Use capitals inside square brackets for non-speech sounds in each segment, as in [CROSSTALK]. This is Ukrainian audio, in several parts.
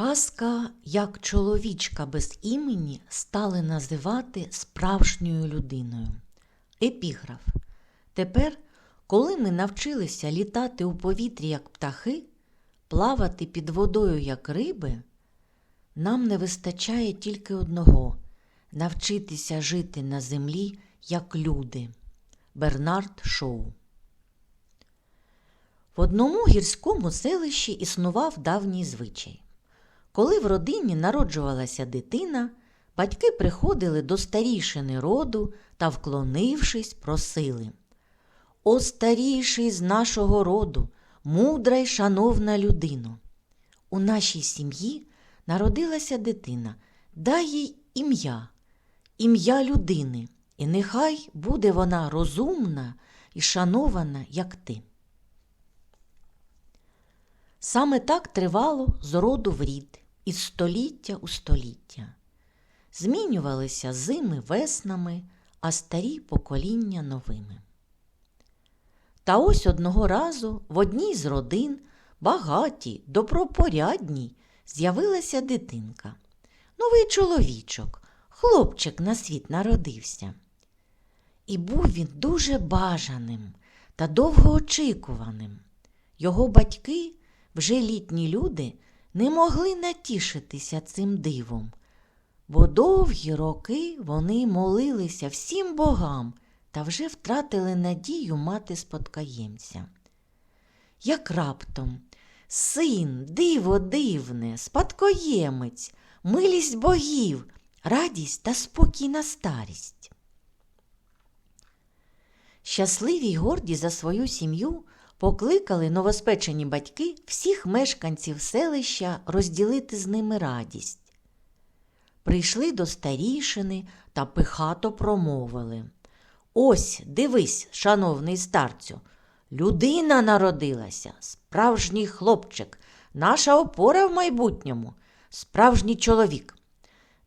Казка, як чоловічка без імені стали називати справжньою людиною. Епіграф. Тепер, коли ми навчилися літати у повітрі, як птахи, плавати під водою, як риби, нам не вистачає тільки одного навчитися жити на землі, як люди. Бернард Шоу. В одному гірському селищі існував давній звичай. Коли в родині народжувалася дитина, батьки приходили до старішини роду та, вклонившись, просили О старіший з нашого роду, мудра й шановна людино. У нашій сім'ї народилася дитина, дай їй ім'я, ім'я людини, і нехай буде вона розумна і шанована, як ти. Саме так тривало з роду в рід, із століття у століття. Змінювалися зими веснами, а старі покоління новими. Та ось одного разу в одній з родин, багатій, добропорядній, з'явилася дитинка. Новий чоловічок, хлопчик на світ народився. І був він дуже бажаним та довгоочікуваним. Його батьки, вже літні люди, не могли натішитися цим дивом, бо довгі роки вони молилися всім богам та вже втратили надію мати спадкоємця. Як раптом син, диво дивне, спадкоємець, милість богів, радість та спокійна старість. Щасливі й горді за свою сім'ю покликали новоспечені батьки всіх мешканців селища розділити з ними радість. Прийшли до старішини та пихато промовили Ось, дивись, шановний старцю, людина народилася, справжній хлопчик, наша опора в майбутньому, справжній чоловік.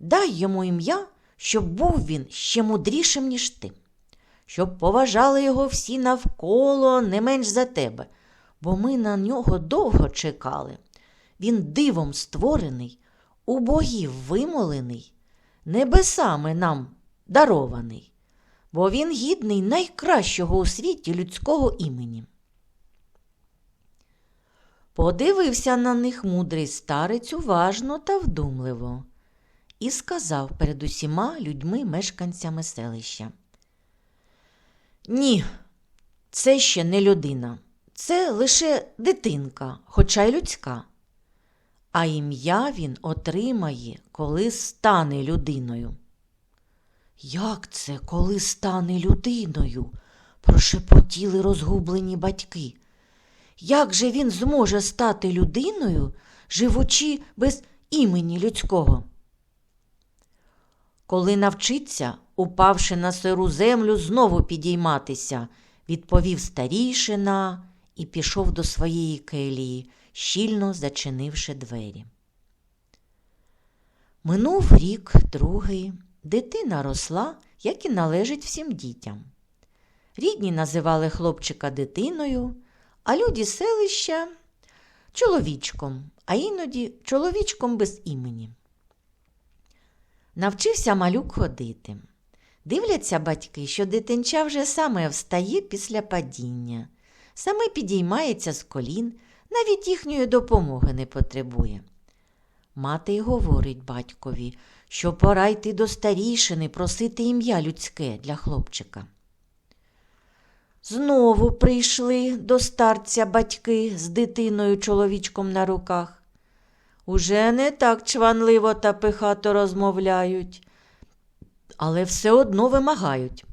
Дай йому ім'я, щоб був він ще мудрішим, ніж ти щоб поважали його всі навколо не менш за тебе, бо ми на нього довго чекали. Він дивом створений, у богів вимолений, небесами нам дарований, бо він гідний найкращого у світі людського імені. Подивився на них мудрий старець уважно та вдумливо і сказав перед усіма людьми мешканцями селища. Ні, це ще не людина, це лише дитинка, хоча й людська. А ім'я він отримає, коли стане людиною. Як це, коли стане людиною? прошепотіли розгублені батьки. Як же він зможе стати людиною, живучи без імені людського? Коли навчиться, упавши на сиру землю, знову підійматися, відповів старішина і пішов до своєї келії, щільно зачинивши двері. Минув рік другий, дитина росла, як і належить всім дітям. Рідні називали хлопчика дитиною, а люди селища чоловічком, а іноді чоловічком без імені. Навчився малюк ходити. Дивляться батьки, що дитинча вже саме встає після падіння, саме підіймається з колін, навіть їхньої допомоги не потребує. Мати й говорить батькові, що пора йти до старішини просити ім'я людське для хлопчика. Знову прийшли до старця батьки з дитиною чоловічком на руках. Уже не так чванливо та пихато розмовляють, але все одно вимагають.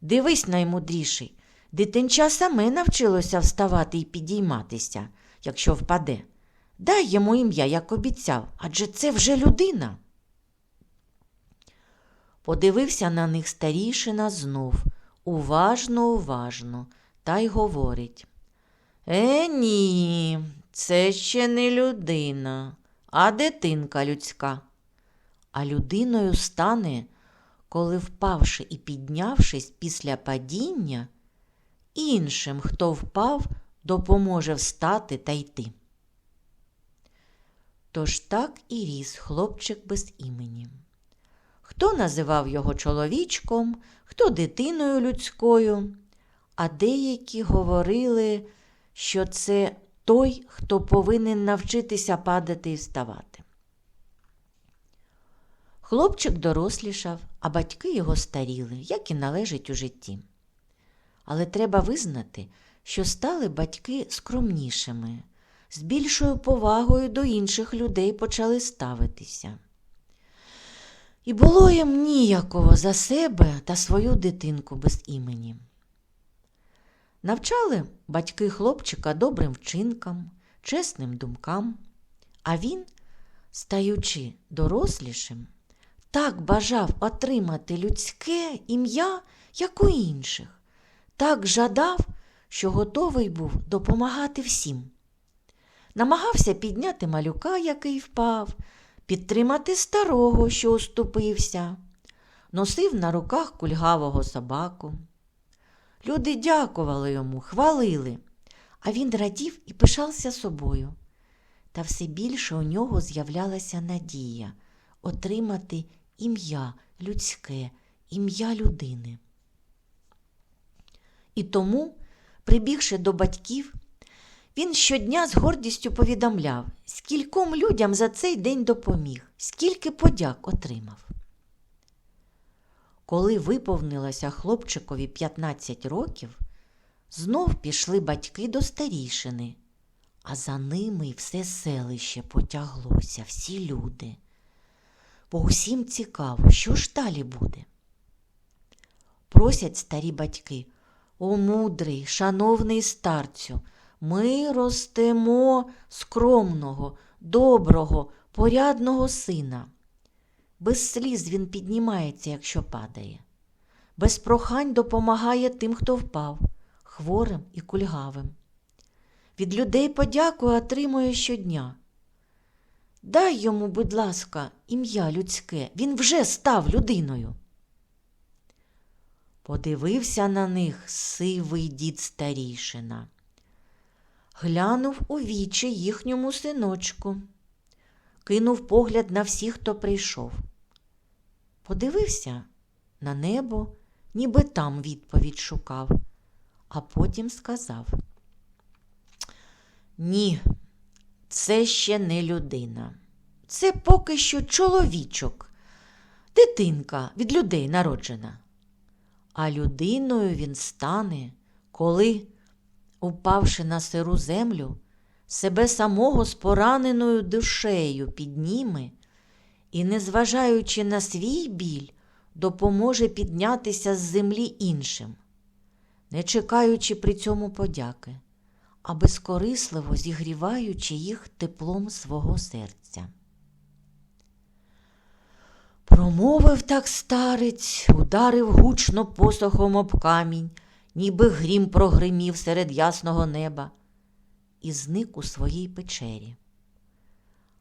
Дивись, наймудріший, дитинча саме навчилося вставати і підійматися, якщо впаде. Дай йому ім'я, як обіцяв, адже це вже людина. Подивився на них старішина знов, уважно, уважно, та й говорить Е, ні, це ще не людина, а дитинка людська. А людиною стане, коли, впавши і піднявшись після падіння, іншим, хто впав, допоможе встати та йти. Тож так і ріс хлопчик без імені. Хто називав його чоловічком, хто дитиною людською, а деякі говорили, що це той, хто повинен навчитися падати і вставати. Хлопчик дорослішав, а батьки його старіли, як і належить у житті. Але треба визнати, що стали батьки скромнішими, з більшою повагою до інших людей почали ставитися. І було їм ніяково за себе та свою дитинку без імені. Навчали батьки хлопчика добрим вчинкам, чесним думкам, а він, стаючи дорослішим, так бажав отримати людське ім'я, як у інших, так жадав, що готовий був допомагати всім. Намагався підняти малюка, який впав, підтримати старого, що оступився, носив на руках кульгавого собаку. Люди дякували йому, хвалили, а він радів і пишався собою. Та все більше у нього з'являлася надія отримати ім'я людське, ім'я людини. І тому, прибігши до батьків, він щодня з гордістю повідомляв, скільком людям за цей день допоміг, скільки подяк отримав. Коли виповнилося хлопчикові 15 років, знов пішли батьки до старішини, а за ними все селище потяглося, всі люди. Бо усім цікаво, що ж далі буде. Просять старі батьки, о мудрий, шановний старцю, ми ростемо скромного, доброго, порядного сина. Без сліз він піднімається, якщо падає, без прохань допомагає тим, хто впав, хворим і кульгавим. Від людей подяку отримує щодня. Дай йому, будь ласка, ім'я людське, він вже став людиною. Подивився на них сивий дід старішина, глянув у вічі їхньому синочку, кинув погляд на всіх, хто прийшов. Подивився на небо, ніби там відповідь шукав, а потім сказав: Ні, це ще не людина. Це поки що чоловічок, дитинка від людей народжена. А людиною він стане, коли, упавши на сиру землю, себе самого з пораненою душею підніме і, незважаючи на свій біль, допоможе піднятися з землі іншим, не чекаючи при цьому подяки, а безкорисливо зігріваючи їх теплом свого серця. Промовив так старець, ударив гучно посохом об камінь, ніби грім прогримів серед ясного неба, і зник у своїй печері.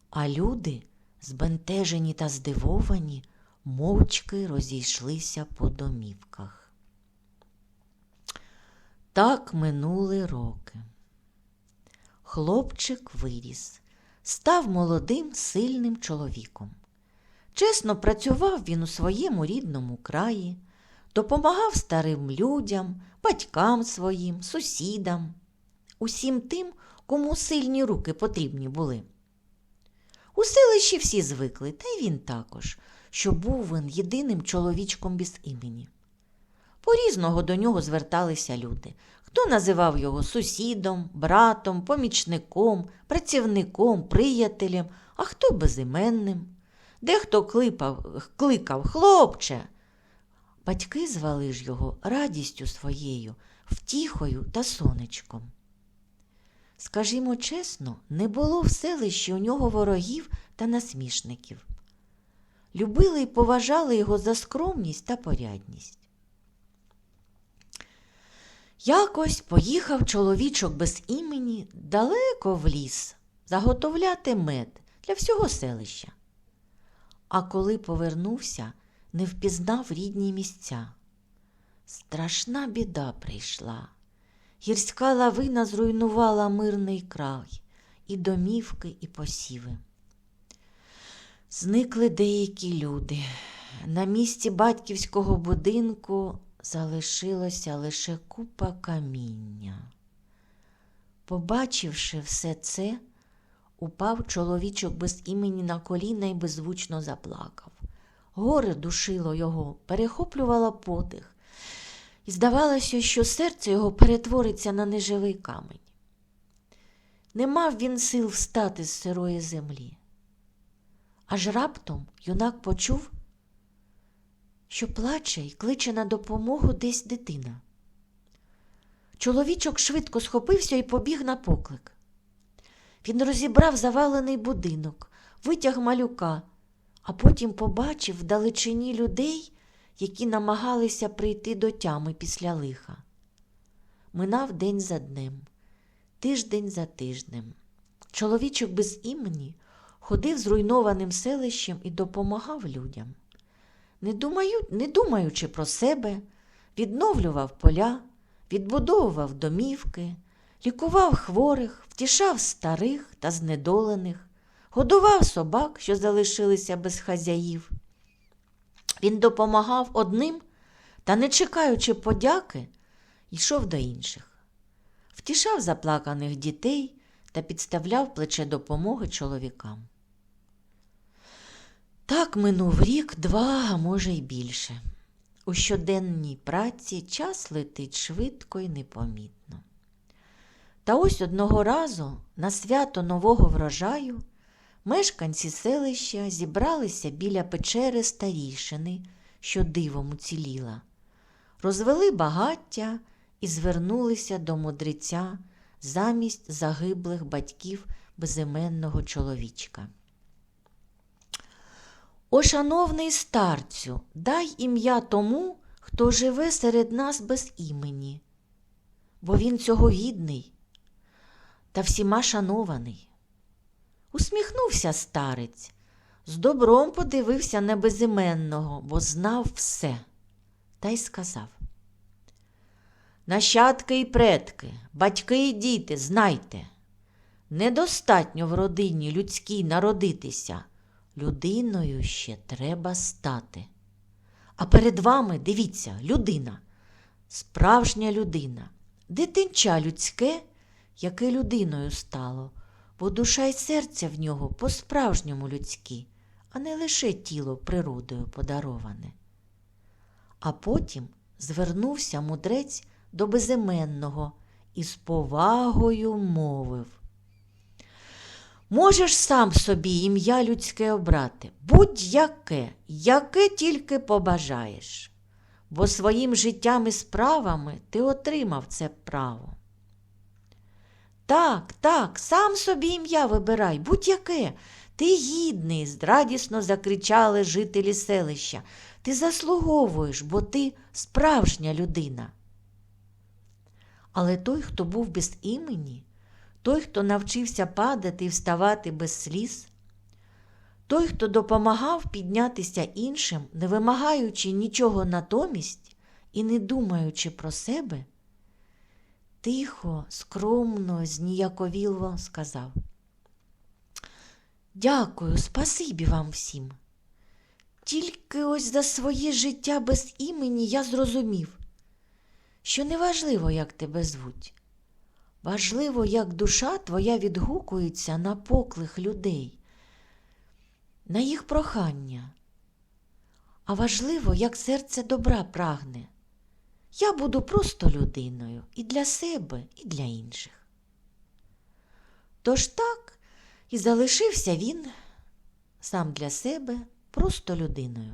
А люди, збентежені та здивовані, мовчки розійшлися по домівках. Так минули роки. Хлопчик виріс, став молодим, сильним чоловіком. Чесно працював він у своєму рідному краї, допомагав старим людям, батькам своїм, сусідам, усім тим, кому сильні руки потрібні були. У селищі всі звикли, та й він також, що був він єдиним чоловічком без імені. Порізного до нього зверталися люди. Хто називав його сусідом, братом, помічником, працівником, приятелем, а хто безіменним. Дехто клипав, кликав хлопче. Батьки звали ж його радістю своєю, втіхою та сонечком. Скажімо чесно, не було в селищі у нього ворогів та насмішників. Любили і поважали його за скромність та порядність. Якось поїхав чоловічок без імені далеко в ліс заготовляти мед для всього селища. А коли повернувся, не впізнав рідні місця. Страшна біда прийшла. Гірська лавина зруйнувала мирний край, і домівки, і посіви. Зникли деякі люди. На місці батьківського будинку залишилося лише купа каміння. Побачивши все це, упав чоловічок без імені на коліна і беззвучно заплакав. Горе душило його, перехоплювало подих, і здавалося, що серце його перетвориться на неживий камінь. Не мав він сил встати з сирої землі. Аж раптом юнак почув, що плаче й кличе на допомогу десь дитина. Чоловічок швидко схопився і побіг на поклик. Він розібрав завалений будинок, витяг малюка, а потім побачив вдалечині людей, які намагалися прийти до тями після лиха. Минав день за днем, тиждень за тижнем. Чоловічок без імені ходив зруйнованим селищем і допомагав людям. Не, думаю, не думаючи про себе, відновлював поля, відбудовував домівки, лікував хворих, втішав старих та знедолених, годував собак, що залишилися без хазяїв. Він допомагав одним та, не чекаючи подяки, йшов до інших, втішав заплаканих дітей та підставляв плече допомоги чоловікам. Так минув рік, два, а може й більше. У щоденній праці час летить швидко і непомітно. Та ось одного разу на свято нового врожаю мешканці селища зібралися біля печери старішини, що дивом уціліла, розвели багаття і звернулися до мудреця замість загиблих батьків безіменного чоловічка. О, шановний старцю, дай ім'я тому, хто живе серед нас без імені, бо він цього гідний та всіма шанований. Усміхнувся старець, з добром подивився на безіменного, бо знав все, та й сказав. Нащадки і предки, батьки і діти, знайте, недостатньо в родині людській народитися. Людиною ще треба стати. А перед вами, дивіться, людина, справжня людина, дитинча людське, яке людиною стало, бо душа й серця в нього по-справжньому людські, а не лише тіло природою подароване. А потім звернувся мудрець до безіменного і з повагою мовив. Можеш сам собі ім'я людське обрати, будь-яке, яке тільки побажаєш, бо своїм життям і справами ти отримав це право. Так, так, сам собі ім'я вибирай, будь-яке. Ти гідний, радісно закричали жителі селища. Ти заслуговуєш, бо ти справжня людина. Але той, хто був без імені, той, хто навчився падати і вставати без сліз, той, хто допомагав піднятися іншим, не вимагаючи нічого натомість і не думаючи про себе, тихо, скромно, зніяковіло сказав. Дякую, спасибі вам всім. Тільки ось за своє життя без імені я зрозумів, що неважливо, як тебе звуть. Важливо, як душа твоя відгукується на поклик людей, на їх прохання. А важливо, як серце добра прагне. Я буду просто людиною і для себе, і для інших. Тож так і залишився він сам для себе просто людиною.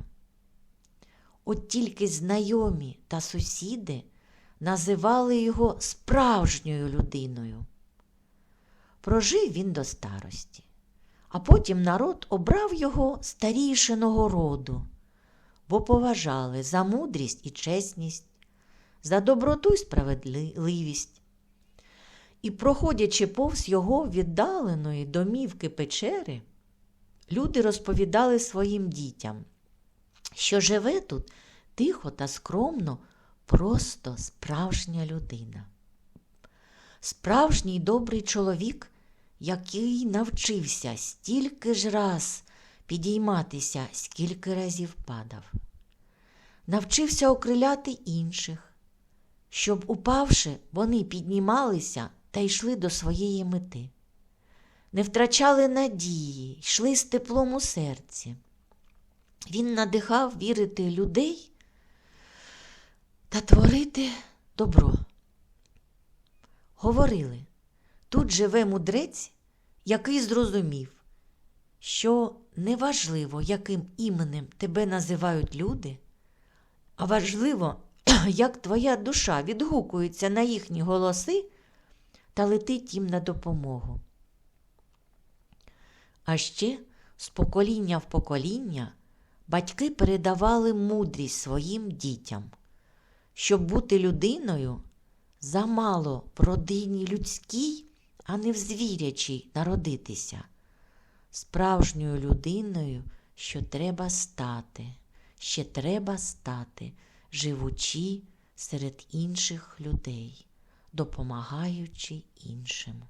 От тільки знайомі та сусіди називали його справжньою людиною. Прожив він до старості, а потім народ обрав його старішиного роду, бо поважали за мудрість і чесність, за доброту й справедливість. І, проходячи повз його віддаленої домівки печери, люди розповідали своїм дітям, що живе тут тихо та скромно просто справжня людина. Справжній добрий чоловік, який навчився стільки ж раз підійматися, скільки разів падав. Навчився окриляти інших, щоб, упавши, вони піднімалися та йшли до своєї мети. Не втрачали надії, йшли з теплом у серці. Він надихав вірити людей та творити добро. Говорили, тут живе мудрець, який зрозумів, що неважливо, яким іменем тебе називають люди, а важливо, [CLEARS THROAT] як твоя душа відгукується на їхні голоси та летить їм на допомогу. А ще з покоління в покоління батьки передавали мудрість своїм дітям. Щоб бути людиною, замало в родині людській, а не в звірячій народитися. Справжньою людиною, що треба стати, ще треба стати, живучи серед інших людей, допомагаючи іншим.